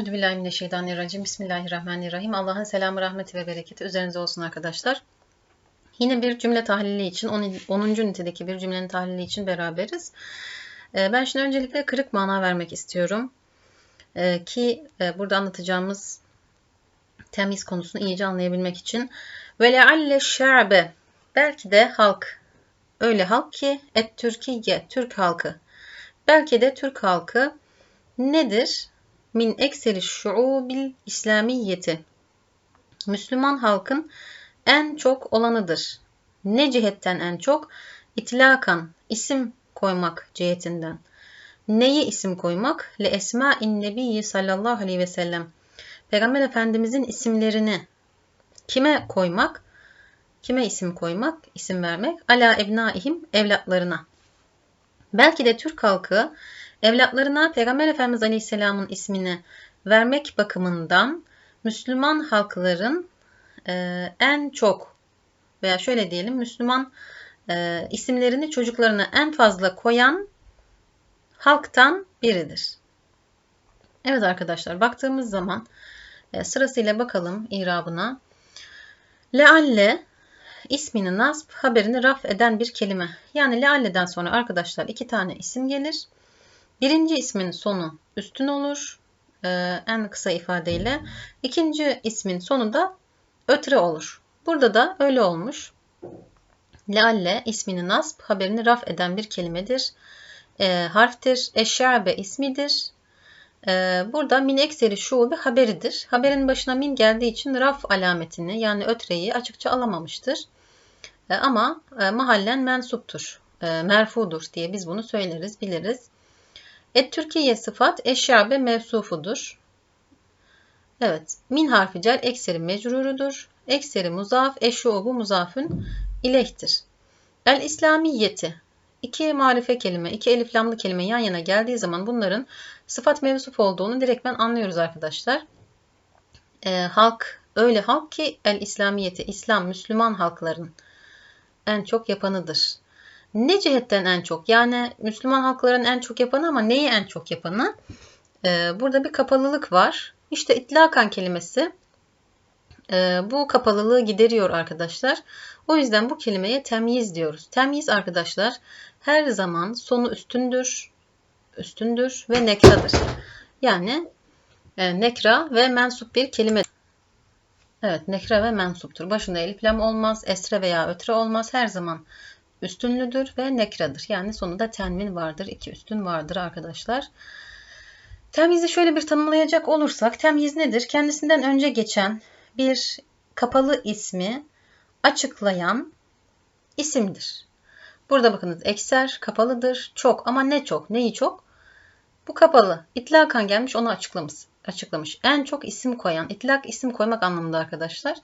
Euzubillahimineşşeytanirracim. Bismillahirrahmanirrahim. Allah'ın selamı, rahmeti ve bereketi üzerinize olsun arkadaşlar. Yine bir cümle tahlili için, 10. ünitedeki bir cümlenin tahlili için beraberiz. Ee, ben şimdi öncelikle kırık mana vermek istiyorum. Ee, ki e, burada anlatacağımız temiz konusunu iyice anlayabilmek için. Ve lealle şa'be. Belki de halk. Öyle halk ki et Türkiye, Türk halkı. Belki de Türk halkı nedir? Min ekseri şuubil İslamiyeti. Müslüman halkın en çok olanıdır. Ne cihetten en çok? İtlakan, isim koymak cihetinden. Neyi isim koymak? Le esma'in nebiyyi sallallahu aleyhi ve sellem. Peygamber Efendimizin isimlerini kime koymak? Kime isim koymak? İsim vermek. Ala ebnaihim evlatlarına. Belki de Türk halkı Evlatlarına Peygamber Efendimiz Aleyhisselam'ın ismini vermek bakımından Müslüman halkların e, en çok veya şöyle diyelim Müslüman e, isimlerini çocuklarına en fazla koyan halktan biridir. Evet arkadaşlar baktığımız zaman e, sırasıyla bakalım irabına. Lealle ismini nasb haberini raf eden bir kelime. Yani lealleden sonra arkadaşlar iki tane isim gelir. Birinci ismin sonu üstün olur e, en kısa ifadeyle. İkinci ismin sonu da ötre olur. Burada da öyle olmuş. Lealle ismini nasb haberini raf eden bir kelimedir. E, harftir. Eşşabe ismidir. E, burada min ekseri şube haberidir. Haberin başına min geldiği için raf alametini yani ötreyi açıkça alamamıştır. E, ama e, mahallen mensuptur. E, merfudur diye biz bunu söyleriz, biliriz. Et Türkiye sıfat eşyabe mevsufudur. Evet. Min harfi cer ekseri mecrurudur. Ekseri muzaf eşubu muzafın ilehtir. El İslamiyeti. İki marife kelime, iki eliflamlı kelime yan yana geldiği zaman bunların sıfat mevsuf olduğunu direktmen anlıyoruz arkadaşlar. Ee, halk öyle halk ki el İslamiyeti, İslam, Müslüman halkların en çok yapanıdır. Ne cihetten en çok? Yani Müslüman halkların en çok yapanı ama neyi en çok yapanı? Ee, burada bir kapalılık var. İşte itlakan kelimesi e, bu kapalılığı gideriyor arkadaşlar. O yüzden bu kelimeye temyiz diyoruz. Temyiz arkadaşlar her zaman sonu üstündür, üstündür ve nekradır. Yani e, nekra ve mensup bir kelime. Evet, nekra ve mensuptur. Başında elif lam olmaz, esre veya ötre olmaz. Her zaman üstünlüdür ve nekradır. Yani sonunda tenmin vardır. iki üstün vardır arkadaşlar. Temyizi şöyle bir tanımlayacak olursak temyiz nedir? Kendisinden önce geçen bir kapalı ismi açıklayan isimdir. Burada bakınız ekser kapalıdır. Çok ama ne çok? Neyi çok? Bu kapalı. İtlakan gelmiş onu açıklamış. açıklamış. En çok isim koyan. İtlak isim koymak anlamında arkadaşlar.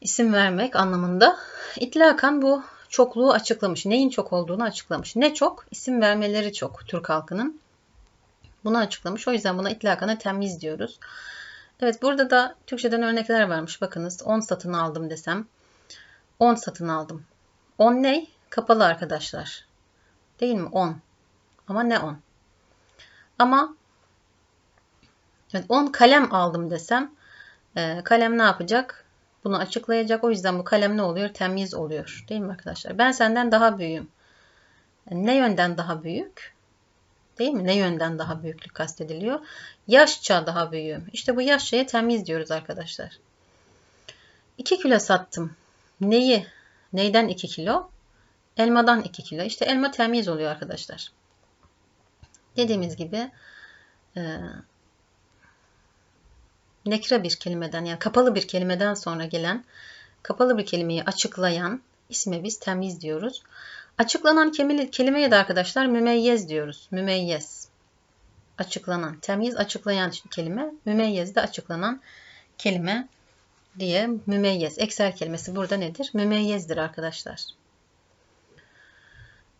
İsim vermek anlamında. İtlakan bu çokluğu açıklamış. Neyin çok olduğunu açıklamış. Ne çok? İsim vermeleri çok Türk halkının. Bunu açıklamış. O yüzden buna itlakana temiz diyoruz. Evet burada da Türkçeden örnekler varmış. Bakınız 10 satın aldım desem. 10 satın aldım. 10 ne? Kapalı arkadaşlar. Değil mi? 10. Ama ne 10? Ama evet 10 kalem aldım desem e, kalem ne yapacak? Bunu açıklayacak. O yüzden bu kalem ne oluyor? Temyiz oluyor. Değil mi arkadaşlar? Ben senden daha büyüğüm. Ne yönden daha büyük? Değil mi? Ne yönden daha büyüklük kastediliyor? Yaşça daha büyüğüm. İşte bu yaşçaya temyiz diyoruz arkadaşlar. 2 kilo sattım. Neyi? Neyden 2 kilo? Elmadan 2 kilo. İşte elma temyiz oluyor arkadaşlar. Dediğimiz gibi nekre bir kelimeden yani kapalı bir kelimeden sonra gelen kapalı bir kelimeyi açıklayan isme biz temiz diyoruz. Açıklanan kelimeye de arkadaşlar mümeyyez diyoruz. Mümeyyez. Açıklanan. Temiz açıklayan kelime. Mümeyyez de açıklanan kelime diye mümeyyez. Ekser kelimesi burada nedir? Mümeyyezdir arkadaşlar.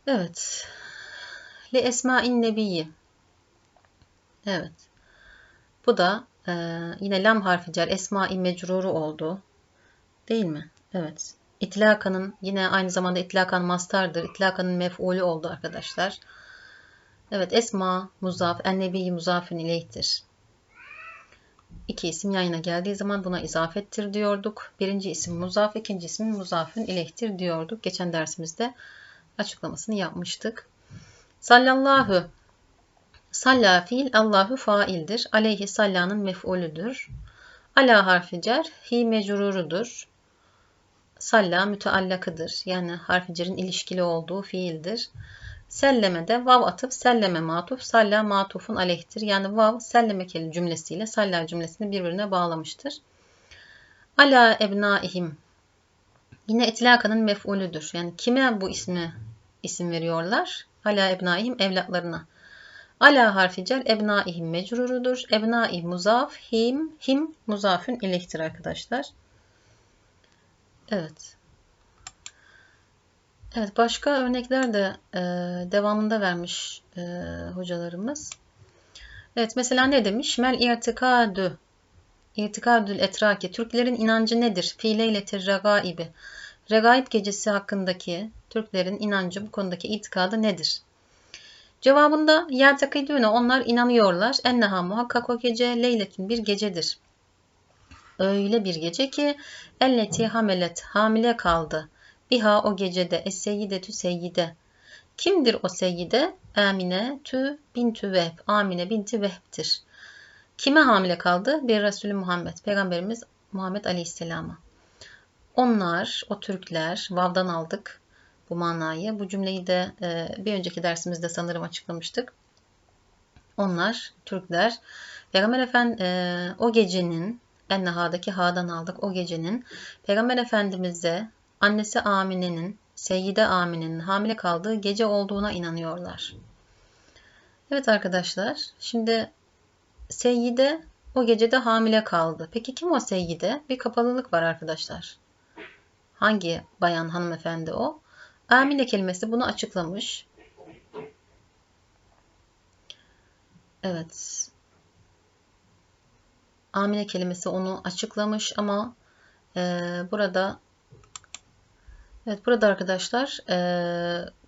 Evet. Li esma'in nebiyyi. Evet. Bu da ee, yine lam harfi cer esma-i mecruru oldu. Değil mi? Evet. İtlakanın yine aynı zamanda itlakan mastardır. İtlakanın mef'ulü oldu arkadaşlar. Evet esma muzaf ennebi muzafün ileyhtir. iki isim yan yana geldiği zaman buna izafettir diyorduk. Birinci isim muzaf, ikinci isim muzafın ileyhtir diyorduk. Geçen dersimizde açıklamasını yapmıştık. Sallallahu Salla fiil Allahu faildir. Aleyhi sallanın mef'ulüdür. Ala harfi cer hi mecrurudur. Salla müteallakıdır. Yani harfi cerin ilişkili olduğu fiildir. Selleme de vav atıp selleme matuf, salla matufun aleyhtir. Yani vav selleme cümlesiyle salla cümlesini birbirine bağlamıştır. Ala ebnaihim yine etlakanın mef'ulüdür. Yani kime bu ismi isim veriyorlar? Ala ebnaihim evlatlarına. Ala harfi cer ebnaihim mecrurudur. Ebnai muzaf, him, him muzafün ilektir arkadaşlar. Evet. Evet başka örnekler de e, devamında vermiş e, hocalarımız. Evet mesela ne demiş? Mel irtikadü İrtikadül etraki. Türklerin inancı nedir? Fiileyletir regaibi. Regaib gecesi hakkındaki Türklerin inancı bu konudaki itikadı nedir? Cevabında yertakidüne onlar inanıyorlar. Enneha muhakkak o gece leyletin bir gecedir. Öyle bir gece ki elleti hamelet hamile kaldı. Biha o gecede es-seyyidetü seyyide. Kimdir o seyyide? Amine tü bintü Vehb. Amine binti Vehb'tir. Kime hamile kaldı? Bir Resulü Muhammed. Peygamberimiz Muhammed Aleyhisselam'a. Onlar, o Türkler, Vav'dan aldık bu manayı. Bu cümleyi de e, bir önceki dersimizde sanırım açıklamıştık. Onlar, Türkler, Peygamber Efendi e, o gecenin, Enneha'daki Ha'dan aldık o gecenin, Peygamber Efendimiz'e annesi Amine'nin, Seyyide Amine'nin hamile kaldığı gece olduğuna inanıyorlar. Evet arkadaşlar, şimdi Seyyide o gecede hamile kaldı. Peki kim o Seyyide? Bir kapalılık var arkadaşlar. Hangi bayan hanımefendi o? Amine kelimesi bunu açıklamış. Evet. Amine kelimesi onu açıklamış ama e, burada Evet burada arkadaşlar e,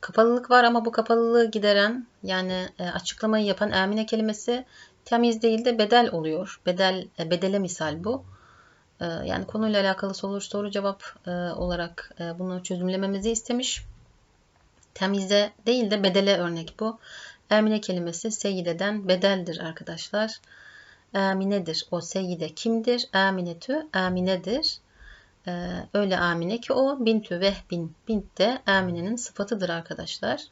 kapalılık var ama bu kapalılığı gideren yani e, açıklamayı yapan amine kelimesi temiz değil de bedel oluyor. Bedel e, bedele misal bu. E, yani konuyla alakalı soru soru cevap e, olarak e, bunu çözümlememizi istemiş. Temize değil de bedele örnek bu. Amine kelimesi seyideden bedeldir arkadaşlar. Aminedir. O seyide kimdir? Aminetü aminedir. Öyle Amine ki o bintü vehbin. Bint de Amine'nin sıfatıdır arkadaşlar.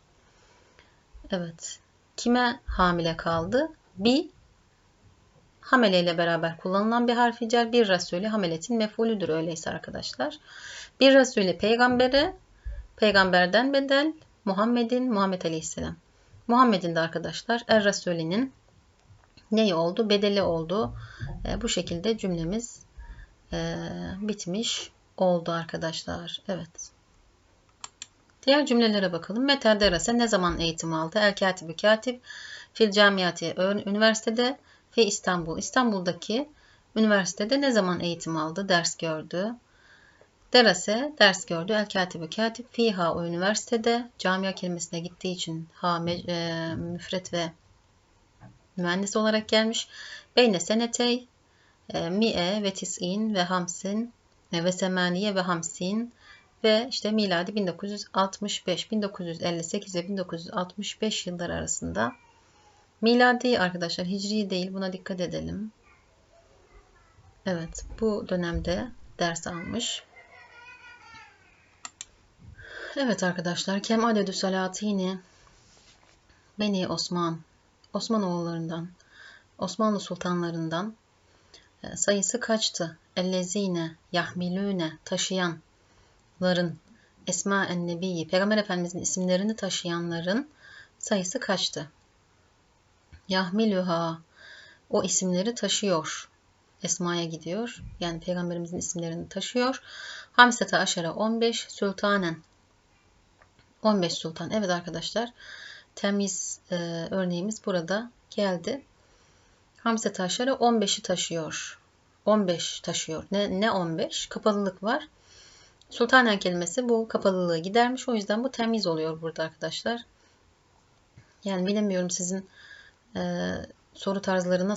Evet. Kime hamile kaldı? Bi hamele ile beraber kullanılan bir harfi cer. Bir Resulü hameletin mefulüdür öyleyse arkadaşlar. Bir Resulü peygambere, peygamberden bedel, Muhammed'in, Muhammed Aleyhisselam. Muhammed'in de arkadaşlar Er Resulü'nün neyi oldu? Bedeli oldu. E, bu şekilde cümlemiz e, bitmiş oldu arkadaşlar. Evet. Diğer cümlelere bakalım. Meta derase ne zaman eğitim aldı? El katibi katip fil camiyati üniversitede fi İstanbul. İstanbul'daki üniversitede ne zaman eğitim aldı? Ders gördü. Derase ders gördü. El katibi katip fiha o üniversitede camia kelimesine gittiği için ha e, müfret ve mühendis olarak gelmiş. Beyne senetey e, mi'e ve tis'in ve hamsin e, ve semaniye ve hamsin ve işte miladi 1965, 1958 ve 1965 yıllar arasında miladi arkadaşlar hicri değil buna dikkat edelim. Evet bu dönemde ders almış. Evet arkadaşlar kem adedü salatini Beni Osman Osmanoğullarından Osmanlı sultanlarından e, sayısı kaçtı? Ellezine yahmilüne taşıyanların Esma en Nebiyi Peygamber Efendimizin isimlerini taşıyanların sayısı kaçtı? Yahmiluha o isimleri taşıyor. Esma'ya gidiyor. Yani Peygamberimizin isimlerini taşıyor. Hamsete aşara 15, Sultanen 15 sultan. Evet arkadaşlar temiz e, örneğimiz burada geldi. Hamse taşları 15'i taşıyor. 15 taşıyor. Ne, ne 15? Kapalılık var. Sultanen kelimesi bu kapalılığı gidermiş. O yüzden bu temiz oluyor burada arkadaşlar. Yani bilemiyorum sizin e, soru tarzları nasıl.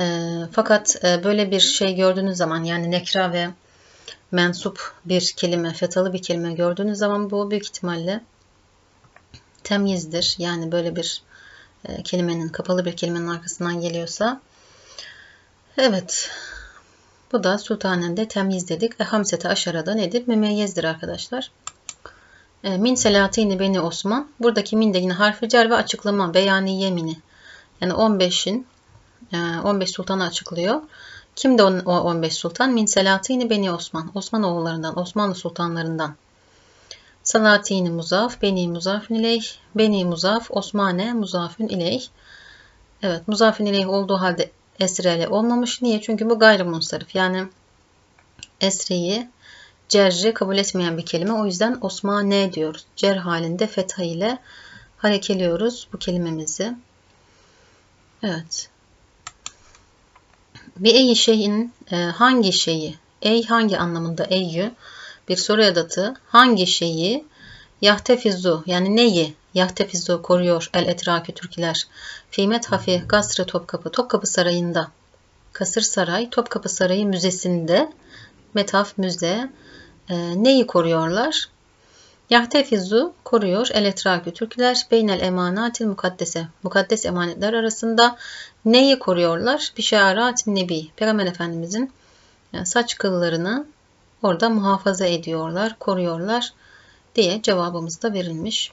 E, fakat e, böyle bir şey gördüğünüz zaman yani nekra ve mensup bir kelime, fetalı bir kelime gördüğünüz zaman bu büyük ihtimalle temyizdir. Yani böyle bir e, kelimenin, kapalı bir kelimenin arkasından geliyorsa. Evet. Bu da sultanende temyiz dedik. E, hamsete aşarada nedir? Mümeyyezdir arkadaşlar. E, min selatini beni Osman. Buradaki min de yine harfi cer ve açıklama. Beyani yemini. Yani 15'in 15 e, sultanı açıklıyor. Kim de o 15 sultan? Min selatini beni Osman. Osman oğullarından, Osmanlı sultanlarından. Salatini muzaf, beni muzafün ileyh, beni muzaf, Osmane muzafün ileyh. Evet, muzafün ileyh olduğu halde esreli olmamış. Niye? Çünkü bu gayrimunsarif. Yani esreyi cerri kabul etmeyen bir kelime. O yüzden Osmane diyoruz. Cer halinde fetha ile harekeliyoruz bu kelimemizi. Evet. Bir ey şeyin e, hangi şeyi, ey hangi anlamında eyyü bir soru edatı. Hangi şeyi? Yahtefizu yani neyi? Yahtefizu koruyor el etrakü Türkler Fimet Hafi Gasrı Topkapı. Topkapı Sarayı'nda. Kasır Saray Topkapı Sarayı Müzesi'nde. Metaf Müze e, neyi koruyorlar? Yahtefizu koruyor el etrakü Türkler beynel emanatil mukaddese mukaddes emanetler arasında neyi koruyorlar? Bişaratin nebi Peygamber Efendimizin yani saç kıllarını orada muhafaza ediyorlar, koruyorlar diye cevabımız da verilmiş.